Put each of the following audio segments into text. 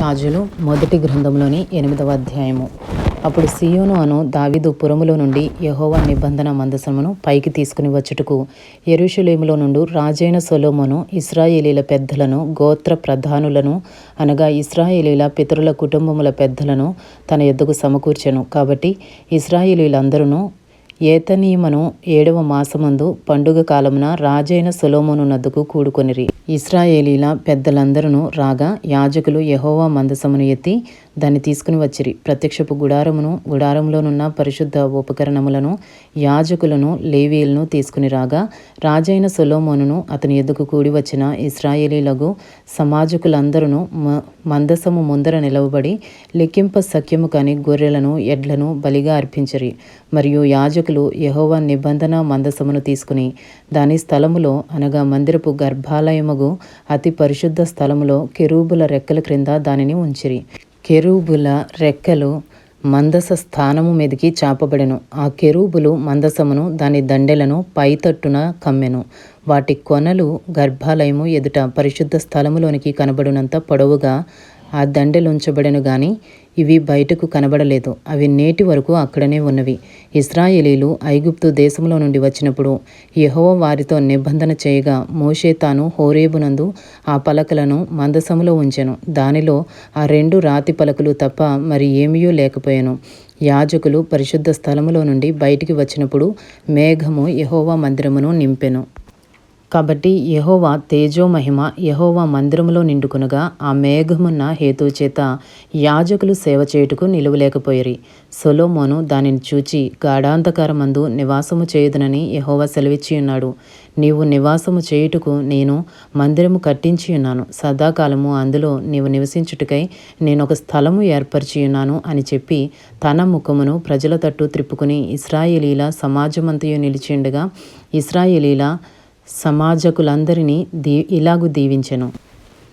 రాజులు మొదటి గ్రంథంలోని ఎనిమిదవ అధ్యాయము. అప్పుడు సియోను అను దావిదు పురములో నుండి యహోవా నిబంధన మందసమును పైకి తీసుకుని వచ్చుటకు ఎరుషులేములో నుండి రాజైన సొలోమోను ఇస్రాయేలీల పెద్దలను గోత్ర ప్రధానులను అనగా ఇస్రాయేలీల పితరుల కుటుంబముల పెద్దలను తన ఎద్దుకు సమకూర్చెను. కాబట్టి ఇస్రాయేలీలందరూ ఏతనీయమను ఏడవ మాసమందు పండుగ కాలమున రాజైన సొలోమోను నద్దుకు కూడుకొనిరి. ఇస్రాయేలీల పెద్దలందరూ రాగా యాజకులు యహోవా మందసమును ఎత్తి దాన్ని తీసుకుని వచ్చిరి. ప్రత్యక్షపు గుడారమును గుడారంలోనున్న పరిశుద్ధ ఉపకరణములను యాజకులను లేవీలను తీసుకుని రాగా రాజైన సొలోమోనును అతని ఎద్దుకు కూడి వచ్చిన ఇస్రాయేలీలకు సమాజకులందరూ మందసము ముందర నిలవబడి లెక్కింప సఖ్యము కాని గొర్రెలను ఎడ్లను బలిగా అర్పించరి. మరియు యాజకులు యహోవా నిబంధన మందసమును తీసుకుని దాని స్థలములో అనగా మందిరపు గర్భాలయముగు అతి పరిశుద్ధ స్థలములో కెరూబుల రెక్కల క్రింద దానిని ఉంచిరి. కెరూబుల రెక్కలు మందస స్థానము మీదకి చాపబడెను. ఆ కెరూబులు మందసమును దాని దండెలను పైతట్టున కమ్మెను. వాటి కొనలు గర్భాలయము ఎదుట పరిశుద్ధ స్థలములోనికి కనబడినంత పొడవుగా ఆ దండెలుంచబడెను గాని ఇవి బయటకు కనబడలేదు. అవి నేటి వరకు అక్కడనే ఉన్నవి. ఇస్రాయేలీలు ఐగుప్తు దేశంలో నుండి వచ్చినప్పుడు యహో వారితో నిబంధన చేయగా మోషే తాను హోరేబునందు ఆ పలకలను మందసములో ఉంచెను. దానిలో ఆ రెండు రాతి పలకలు తప్ప మరి ఏమీయూ లేకపోయాను. యాజకులు పరిశుద్ధ స్థలములో నుండి బయటికి వచ్చినప్పుడు మేఘము యహోవా మందిరమును నింపెను. కాబట్టి యహోవా తేజోమహిమ యహోవా మందిరములో నిండుకునగా ఆ మేఘమున్న హేతు చేత యాజకులు సేవ చేయుటకు నిలువలేకపోయిరి. సొలోమోను దానిని చూచి గాఢాంధకారమందు నివాసము చేయుదునని యహోవా సెలవిచ్చి ఉన్నాడు. నీవు నివాసము చేయుటకు నేను మందిరము కట్టించి ఉన్నాను. సదాకాలము అందులో నీవు నివసించుటకై నేను ఒక స్థలము ఏర్పరిచియున్నాను అని చెప్పి తన ముఖమును ప్రజల తట్టు త్రిప్పుకుని ఇస్రాయేలీల సమాజమంతయు నిలిచిండగా ఇస్రాయేలీల సమాజకులందరినీ దీ ఇలాగు దీవించెను.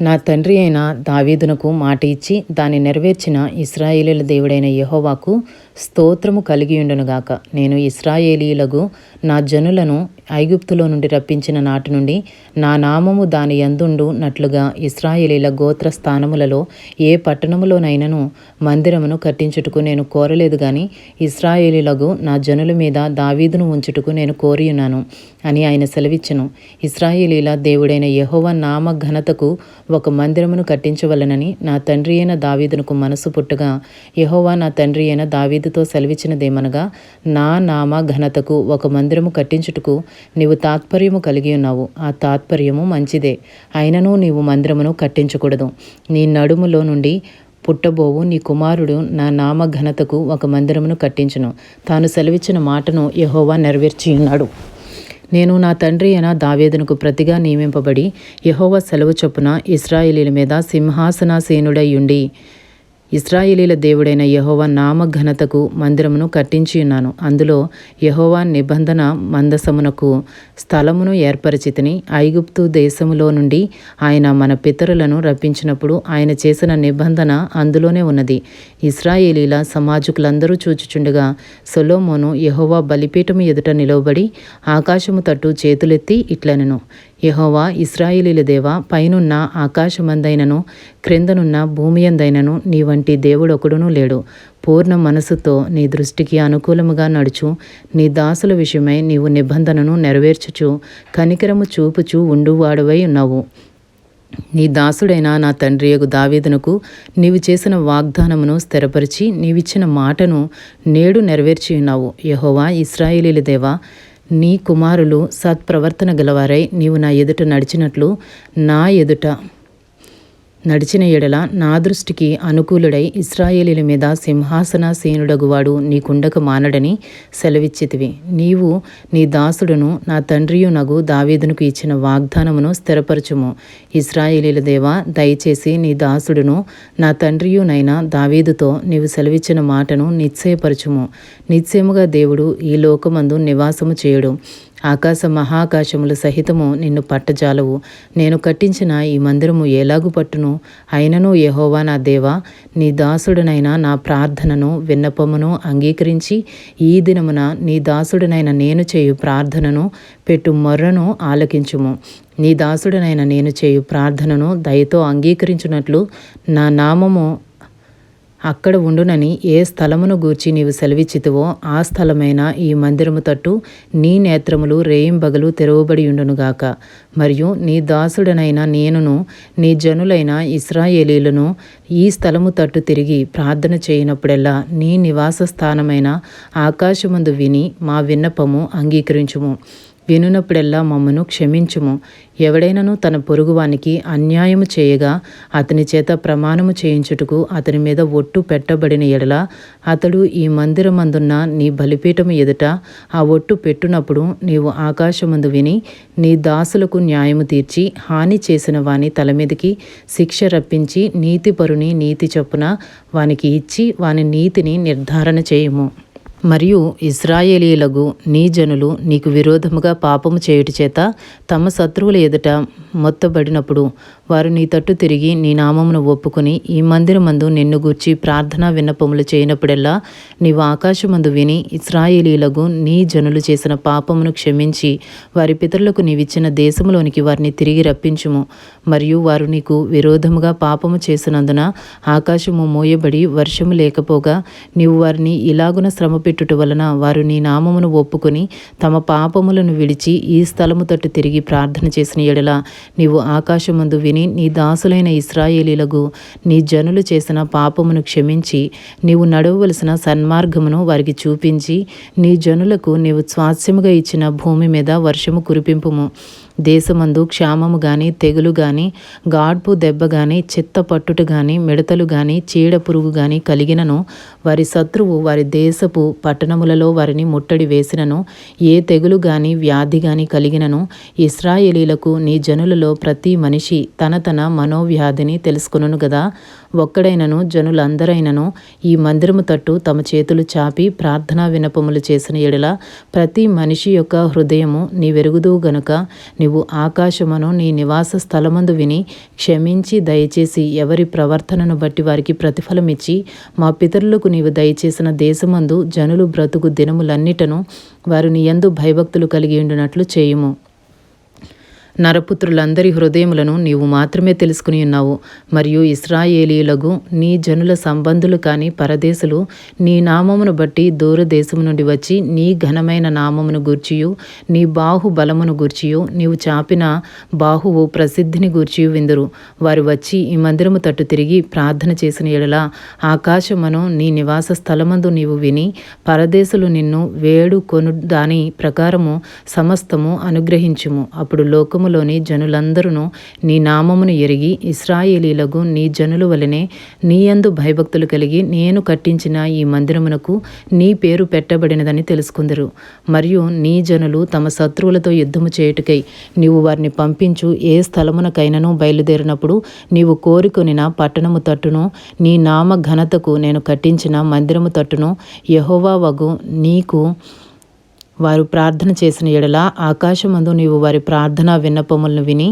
నా తండ్రి అయిన దావీదునకు మాట ఇచ్చి దాన్ని నెరవేర్చిన ఇస్రాయేలీల దేవుడైన యహోవాకు స్తోత్రము కలిగియుండునుగాక. నేను ఇస్రాయేలీలకు నా జనులను ఐగుప్తులో నుండి రప్పించిన నాటి నుండి నా నామము దాని యందుండు నట్లుగా ఇస్రాయేలీల గోత్ర స్థానములలో ఏ పట్టణములోనైనను మందిరమును కట్టించుటకు నేను కోరలేదు గాని ఇస్రాయేలీలకు నా జనుల మీద దావీదును ఉంచుటకు నేను కోరియున్నాను అని ఆయన సెలవిచ్చను. ఇస్రాయేలీల దేవుడైన యహోవ నామ ఘనతకు ఒక మందిరమును కట్టించవలనని నా తండ్రి అయిన దావీదునకు మనసు పుట్టగా యహోవా నా తండ్రి అయిన దావీదుతో సెలవిచ్చినదేమనగా నా నామ ఘనతకు ఒక మందిరము కట్టించుటకు నీవు తాత్పర్యము కలిగి ఉన్నావు. ఆ తాత్పర్యము మంచిదే. అయినను నీవు మందిరమును కట్టించకూడదు. నీ నడుములో నుండి పుట్టబోవు నీ కుమారుడు నా నామ ఘనతకు ఒక మందిరమును కట్టించును. తాను సెలవిచ్చిన మాటను యహోవా నెరవేర్చి ఉన్నాడు నేను నా తండ్రి అయిన దావేదునకు ప్రతిగా నియమింపబడి యహోవ సెలవు చొప్పున ఇస్రాయేలీల మీద సింహాసనాసీనుడై ఉండి ఇస్రాయేలీల దేవుడైన యహోవా నామ ఘనతకు మందిరమును కట్టించి ఉన్నాను. అందులో యహోవా నిబంధన మందసమునకు స్థలమును ఏర్పరిచితిని ఐగుప్తు దేశములో నుండి ఆయన మన పితరులను రప్పించినప్పుడు ఆయన చేసిన నిబంధన అందులోనే ఉన్నది. ఇస్రాయేలీల సమాజకులందరూ చూచుచుండగా సొలోమోను యహోవా బలిపీఠము ఎదుట నిలవబడి ఆకాశము తట్టు చేతులెత్తి ఇట్లనెను. యహోవా ఇస్రాయిలీల దేవ పైనున్న ఆకాశమందైనను క్రిందనున్న భూమియందైనను నీ వంటి దేవుడొకడునూ లేడు. పూర్ణ మనసుతో నీ దృష్టికి అనుకూలముగా నడుచు. నీ దాసుల విషయమై నీవు నిబంధనను నెరవేర్చుచు కనికరము చూపుచు ఉండువాడవై ఉన్నావు. నీ దాసుడైన నా తండ్రి యొక్క దావీదునకు నీవు చేసిన వాగ్దానమును స్థిరపరిచి నీవిచ్చిన మాటను నేడు నెరవేర్చి ఉన్నావు. యహోవా ఇస్రాయేలీల దేవా నీ కుమారులు సత్ప్రవర్తన గలవారై నీవు నా ఎదుట నడిచినట్లు నా ఎదుట నడిచిన ఎడల నా దృష్టికి అనుకూలుడై ఇస్రాయేలీల మీద సింహాసనాసీనుడగువాడు నీకుండక మానడని సెలవిచ్చితివి. నీవు నీ దాసుడును నా తండ్రియు నగు దావీదునకు ఇచ్చిన వాగ్దానమును స్థిరపరచుము. ఇస్రాయేలీల దేవా దయచేసి నీ దాసుడును నా తండ్రియునైనా దావీదుతో నీవు సెలవిచ్చిన మాటను నిశ్చయపరచుము. నిశ్చయముగా దేవుడు ఈ లోకమందు నివాసము చేయడు. ఆకాశ మహాకాశములు సహితము నిన్ను పట్టజాలవు. నేను కట్టించిన ఈ మందిరము ఎలాగు పట్టును? అయినను యహోవా నా దేవా నీ దాసుడనైన నా ప్రార్థనను విన్నపమును అంగీకరించి ఈ దినమున నీ దాసుడనైన నేను చేయు ప్రార్థనను పెట్టు మొర్రను ఆలకించుము. నీ దాసుడనైన నేను చేయు ప్రార్థనను దయతో అంగీకరించున్నట్లు నా నామము అక్కడ ఉండునని ఏ స్థలమును గూర్చి నీవు సెలవిచ్చితివో ఆ స్థలమైన ఈ మందిరము తట్టు నీ నేత్రములు రేయింబగలు తెరవబడి ఉండునుగాక మరియు నీ దాసుడనైన నేనును నీ జనులైన ఇస్రాయేలీలను ఈ స్థలము తట్టు తిరిగి ప్రార్థన చేయనప్పుడెల్లా నీ నివాస స్థానమైన ఆకాశమందు విని మా విన్నపము అంగీకరించుము. వినునప్పుడెల్లా మమ్మను క్షమించుము. ఎవడైనను తన పొరుగువానికి అన్యాయము చేయగా అతని చేత ప్రమాణము చేయించుటకు అతని మీద ఒట్టు పెట్టబడిన ఎడల అతడు ఈ మందిరమందున్న నీ బలిపీఠము ఎదుట ఆ ఒట్టు పెట్టునప్పుడు నీవు ఆకాశమందు విని నీ దాసులకు న్యాయము తీర్చి హాని చేసిన వాని తల మీదకి శిక్ష రప్పించి నీతిపరుని నీతి చొప్పున వానికి ఇచ్చి వాని నీతిని నిర్ధారణ చేయము. మరియు ఇస్రాయేలీలకు నీ జనులు నీకు విరోధముగా పాపము చేయుట చేత తమ శత్రువుల ఎదుట మొత్తబడినప్పుడు వారు నీ తట్టు తిరిగి నీ నామమును ఒప్పుకొని ఈ మందిరమందు నిన్ను గూర్చి ప్రార్థనా విన్నపములు చేయనప్పుడెల్లా నీవు ఆకాశమందు విని ఇస్రాయేలీలకు నీ జనులు చేసిన పాపమును క్షమించి వారి పితరులకు నీవిచ్చిన దేశంలోనికి వారిని తిరిగి రప్పించుము. మరియు వారు నీకు విరోధముగా పాపము చేసినందున ఆకాశము మోయబడి వర్షము లేకపోగా నీవు వారిని ఇలాగున శ్రమ పెట్టుట వలన వారు నీ నామమును ఒప్పుకొని తమ పాపములను విడిచి ఈ స్థలము తట్టు తిరిగి ప్రార్థన చేసిన ఎడల నీవు ఆకాశమందు విని నీ దాసులైన ఇస్రాయేలీలకు నీ జనులు చేసిన పాపమును క్షమించి నీవు నడవవలసిన సన్మార్గమును వారికి చూపించి నీ జనులకు నీవు స్వాస్యముగా ఇచ్చిన భూమి మీద వర్షము కురిపింపుము. దేశమందు క్షామము గాని తెగులు గాని గాడ్పు దెబ్బ గాని చిత్త పట్టుట గాని మిడతలు గాని చీడ పురుగు గాని కలిగినను. వారి శత్రువు వారి దేశపు పట్టణములలో వారిని ముట్టడి వేసినను. ఏ తెగులు గాని వ్యాధి గాని కలిగినను. ఇస్రాయేలీలకు నీ జనులలో ప్రతి మనిషి తన తన మనోవ్యాధిని తెలుసుకును గదా. ఒక్కడైనను జనులందరైనను ఈ మందిరము తట్టు తమ చేతులు చాపి ప్రార్థనా వినపములు చేసిన ఎడల ప్రతి మనిషి యొక్క హృదయము నీ వెరుగుదు గనుక నీవు ఆకాశమును నీ నివాస స్థలమందు విని క్షమించి దయచేసి ఎవరి ప్రవర్తనను బట్టి వారికి ప్రతిఫలమిచ్చి మా పితరులకు నీవు దయచేసిన దేశమందు జనులు బ్రతుకు దినములన్నిటను వారు నీ యందు భయభక్తులు కలిగి ఉండినట్లు చేయుము. నరపుత్రులందరి హృదయములను నీవు మాత్రమే తెలుసుకుని ఉన్నావు. మరియు ఇస్రాయేలీలకు నీ జనుల సంబంధులు కాని పరదేశులు నీ నామమును బట్టి దూరదేశము నుండి వచ్చి నీ ఘనమైన నామమును గూర్చియు నీ బాహు బలమును గూర్చియు నీవు చాపిన బాహువు ప్రసిద్ధిని గూర్చియు విందురు. వారు వచ్చి ఈ మందిరము తట్టు తిరిగి ప్రార్థన చేసిన ఎడల ఆకాశమును నీ నివాస స్థలమందు నీవు విని పరదేశులు నిన్ను వేడు కొను దాని ప్రకారము సమస్తము అనుగ్రహించుము. అప్పుడు లోకము లోకములోని జనులందరూ నీ నామమును ఎరిగి ఇస్రాయేలీలకు నీ జనుల వలనే నీయందు భయభక్తులు కలిగి నేను కట్టించిన ఈ మందిరమునకు నీ పేరు పెట్టబడినదని తెలుసుకుందరు. మరియు నీ జనులు తమ శత్రువులతో యుద్ధము చేయుటకై నీవు వారిని పంపించు ఏ స్థలమునకైనను బయలుదేరినప్పుడు నీవు కోరుకొనిన పట్టణము తట్టును నీ నామ ఘనతకు నేను కట్టించిన మందిరము తట్టును యహోవా వగు నీకు వారు ప్రార్థన చేసిన ఎడల ఆకాశమందు నీవు వారి ప్రార్థన విన్నపములను విని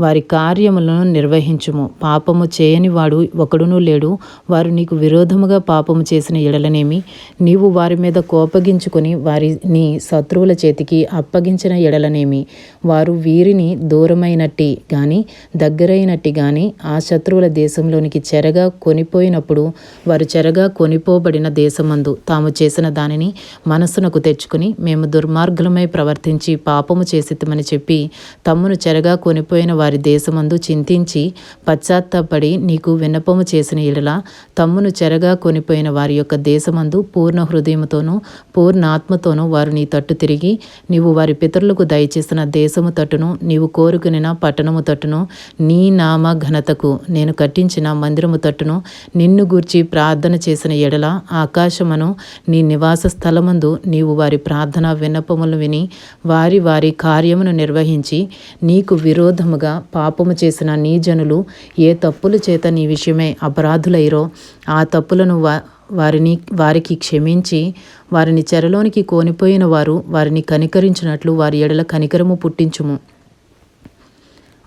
వారి కార్యములను నిర్వహించుము. పాపము చేయని వాడు ఒకడునూ లేడు. వారు నీకు విరోధముగా పాపము చేసిన ఎడలనేమి? నీవు వారి మీద కోపగించుకొని వారిని శత్రువుల చేతికి అప్పగించిన ఎడలనేమి? వారు వీరిని దూరమైనట్టి కానీ దగ్గరైనట్టి కానీ ఆ శత్రువుల దేశంలోనికి చెరగా కొనిపోయినప్పుడు వారు చెరగా కొనిపోబడిన దేశమందు తాము చేసిన దానిని మనస్సునకు తెచ్చుకుని మేము దుర్మార్గులమై ప్రవర్తించి పాపము చేసిద్దామని చెప్పి తమ్మును చెరగా కొనిపోయిన వారి దేశమందు చింతించి పశ్చాత్తాపడి నీకు విన్నపము చేసిన ఎడల తమ్మును చెరగా కొనిపోయిన వారి యొక్క దేశమందు పూర్ణ హృదయముతోనూ పూర్ణ ఆత్మతోనూ వారు నీ తట్టు తిరిగి నీవు వారి పితరులకు దయచేసిన దేశము తట్టును నీవు కోరుకునిన పట్టణము తట్టును నీ నామ ఘనతకు నేను కట్టించిన మందిరము తట్టును నిన్ను గూర్చి ప్రార్థన చేసిన ఎడల ఆకాశమును నీ నివాస స్థలమందు నీవు వారి ప్రార్థన విన్నపములు విని వారి వారి కార్యమును నిర్వహించి నీకు విరోధముగా పాపము చేసిన నీ జనులు ఏ తప్పుల చేత నీ విషయమై అపరాధులైరో ఆ తప్పులను వారిని వారికి క్షమించి వారిని చెరలోనికి కోనిపోయిన వారు వారిని కనికరించినట్లు వారి ఎడల కనికరము పుట్టించుము.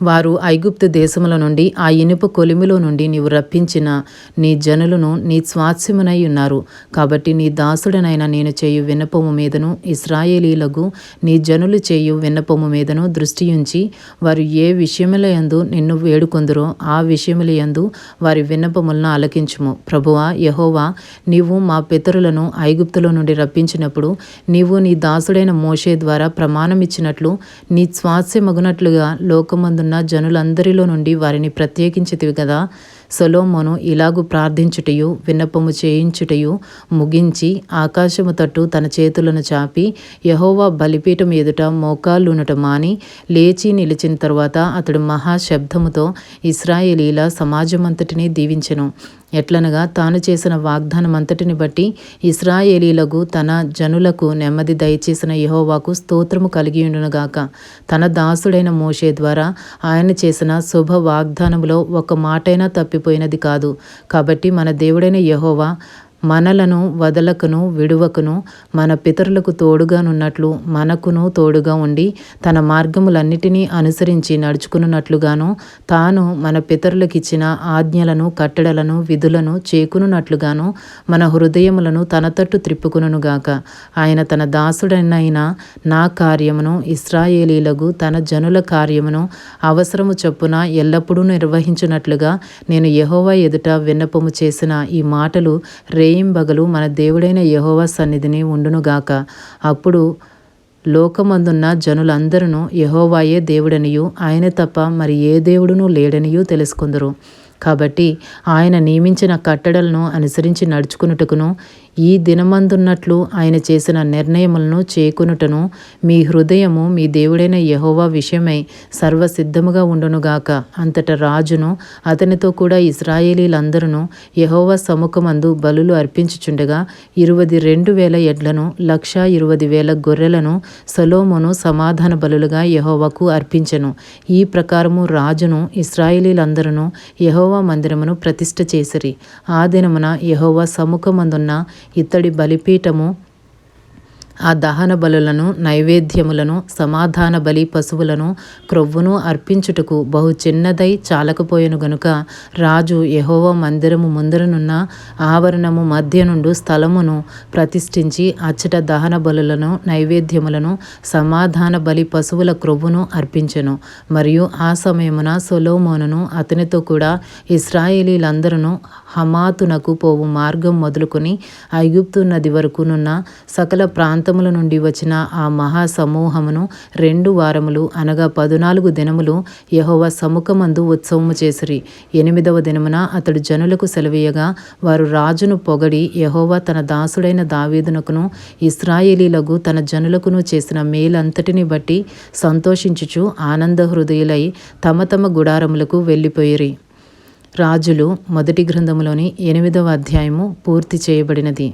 వారు ఐగుప్తు దేశముల నుండి ఆ ఇనుప కొలిమిలో నుండి నీవు రప్పించిన నీ జనులను నీ స్వాస్యమునై ఉన్నారు. కాబట్టి నీ దాసుడనైన నేను చేయు విన్నపము మీదను ఇస్రాయేలీలకు నీ జనులు చేయు విన్నపము మీదను దృష్టి ఉంచి వారు ఏ విషయములయందు నిన్ను వేడుకొందురో ఆ విషయములయందు వారి విన్నపములను ఆలకించుము. ప్రభువా యహోవా నీవు మా పితరులను ఐగుప్తులో నుండి రప్పించినప్పుడు నీవు నీ దాసుడైన మోషే ద్వారా ప్రమాణం ఇచ్చినట్లు నీ స్వాస్యమగునట్లుగా లోకమందు ఉన్న జనులందరిలో నుండి వారిని ప్రత్యేకించితివి కదా సొలోమోను ఇలాగు ప్రార్థించుటయు విన్నపము చేయించుటయు ముగించి ఆకాశము తట్టు తన చేతులను చాపి యహోవా బలిపీఠం ఎదుట మోకాళ్ళునట మాని లేచి నిలిచిన తరువాత అతడు మహాశబ్దముతో ఇస్రాయేలీల సమాజమంతటిని దీవించెను. ఎట్లనగా తాను చేసిన వాగ్దానం అంతటిని బట్టి ఇస్రాయేలీలకు తన జనులకు నెమ్మది దయచేసిన యహోవాకు స్తోత్రము కలిగియుండునుగాక. తన దాసుడైన మోషే ద్వారా ఆయన చేసిన శుభ వాగ్దానములో ఒక మాటైనా తప్పిపోయినది కాదు. కాబట్టి మన దేవుడైన యహోవా మనలను వదలకును విడువకును మన పితరులకు తోడుగానున్నట్లు మనకును తోడుగా ఉండి తన మార్గములన్నిటినీ అనుసరించి నడుచుకున్నట్లుగాను తాను మన పితరులకిచ్చిన ఆజ్ఞలను కట్టడలను విధులను చేకునున్నట్లుగాను మన హృదయములను తన తట్టు త్రిప్పుకునుగాక ఆయన తన దాసుడనైన నా కార్యమును ఇస్రాయేలీలకు తన జనుల కార్యమును అవసరము చొప్పున ఎల్లప్పుడూ నిర్వహించినట్లుగా నేను యహోవా ఎదుట విన్నపము చేసిన ఈ మాటలు రే రేయింబగలు మన దేవుడైన యహోవా సన్నిధిని ఉండునుగాక. అప్పుడు లోకమందున్న జనులందరూ యహోవాయే దేవుడనియు ఆయన తప్ప మరి ఏ దేవుడునూ లేడనియూ తెలుసుకుందరు. కాబట్టి ఆయన నియమించిన కట్టడలను అనుసరించి నడుచుకున్నట్టుకును ఈ దినమందున్నట్లు ఆయన చేసిన నిర్ణయములను చేకునుటను మీ హృదయము మీ దేవుడైన యహోవా విషయమై సర్వసిద్ధముగా ఉండునుగాక. అంతట రాజును అతనితో కూడా ఇస్రాయేలీలందరూ యహోవా సముఖమందు బలులు అర్పించుచుండగా ఇరువది రెండు వేల ఎడ్లను లక్ష ఇరువది వేల గొర్రెలను సొలోమును సమాధాన బలులుగా యహోవాకు అర్పించెను. ఈ ప్రకారము రాజును ఇస్రాయేలీలందరూ యహోవా మందిరమును ప్రతిష్ఠ చేసిరి. ఆ దినమున యహోవా సముఖమందున్న ఇత్తడి బలిపీఠము ఆ దహన బలులను నైవేద్యములను సమాధాన బలి పశువులను క్రొవ్వును అర్పించుటకు బహు చిన్నదై చాలకపోయెను గనుక రాజు యహోవ మందిరము ముందరనున్న ఆవరణము మధ్య నుండి స్థలమును ప్రతిష్ఠించి అచ్చట దహన బలులను నైవేద్యములను సమాధాన బలి పశువుల క్రొవ్వును అర్పించెను. మరియు ఆ సమయమున సొలోమోనును అతనితో కూడా ఇస్రాయేలీలందరూ హమాతునకు పోవు మార్గం మొదలుకొని ఐగుప్తు నది వరకునున్న సకల ప్రాంతముల నుండి వచ్చిన ఆ మహా సమూహమును రెండు వారములు అనగా పదునాలుగు దినములు యహోవ సముఖమందు ఉత్సవము చేసిరి. ఎనిమిదవ దినమున అతడు జనులకు సెలవీయగా వారు రాజును పొగడి యహోవ తన దాసుడైన దావీదునకును ఇస్రాయేలీలకు తన జనులకును చేసిన మేలంతటిని బట్టి సంతోషించుచు ఆనంద హృదయులై తమ తమ గుడారములకు వెళ్ళిపోయిరి. రాజులు మొదటి గ్రంథములోని ఎనిమిదవ అధ్యాయము పూర్తి చేయబడినది.